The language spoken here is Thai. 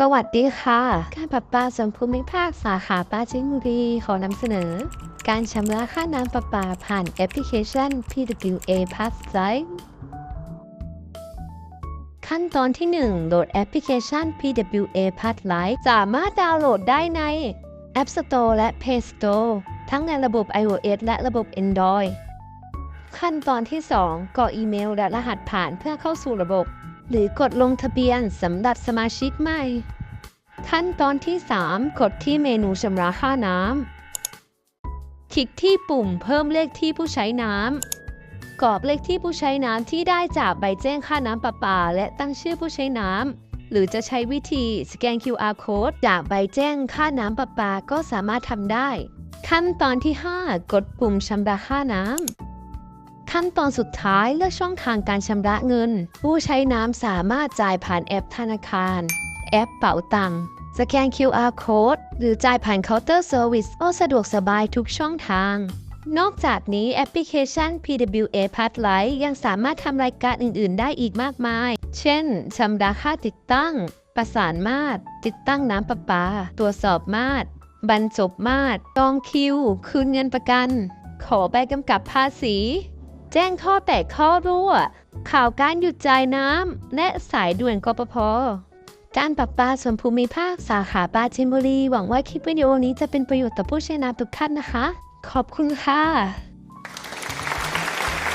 สวัสดีค่ะ การประปาส่วนภูมิภาคสาขาปาจีนบุรีขอนำเสนอ การชำระค่าน้ำประปาผ่านแอปพลิเคชัน PWA Pass Live ขั้นตอนที่ 1 โหลดแอปพลิเคชัน PWA Pass Live สามารถดาวน์โหลดได้ใน App Store และ Play Store ทั้งในระบบ iOS และระบบ Android ขั้นตอนที่ 2กรอกอีเมลและรหัสผ่านเพื่อเข้าสู่ระบบ หรือกดลงทะเบียนสำหรับสมาชิกใหม่ ขั้นตอนที่ 3 กดที่เมนูชำระค่าน้ำคลิกที่ปุ่มเพิ่มเลขที่ผู้ใช้น้ำกรอกเลขที่ผู้ใช้น้ำที่ได้จากใบแจ้งค่าน้ำประปา และตั้งชื่อผู้ใช้น้ำหรือจะใช้วิธีสแกน QR code จากใบแจ้งค่าน้ำประปาก็สามารถทำได้ ขั้นตอนที่ 5 กดปุ่มชำระค่าน้ำ ขั้นตอนสุดท้ายเลือกช่องทางการชำระเงิน ผู้ใช้น้ำสามารถจ่ายผ่านแอปธนาคาร แอปเป๋าตังค์สแกน QR code หรือจ่ายผ่านเคาน์เตอร์เซอร์วิสก็สะดวกสบายทุกช่องทาง นอกจากนี้แอปพลิเคชัน PWA p a s l i g h t ยังสามารถทำรายการอื่น ๆ ได้อีกมากมาย เช่นชำระค่าติดตั้ง ประสานมาตร ติดตั้งน้ำประปา ตรวจสอบมาตร บรรจบมาตรจองคิว คืนเงินประกัน ขอใบกำกับภาษี แจ้งข้อแตกข้อรั่ว ข่าวการหยุดจ่ายน้ำและสายด่วนกปพการปรับปลาส่วนภูมิภาคสาขาปราจีนบุรี หวังว่าคลิปวิดีโอนี้จะเป็นประโยชน์ต่อผู้ใช้น้ำทุกท่านนะคะ ขอบคุณค่ะ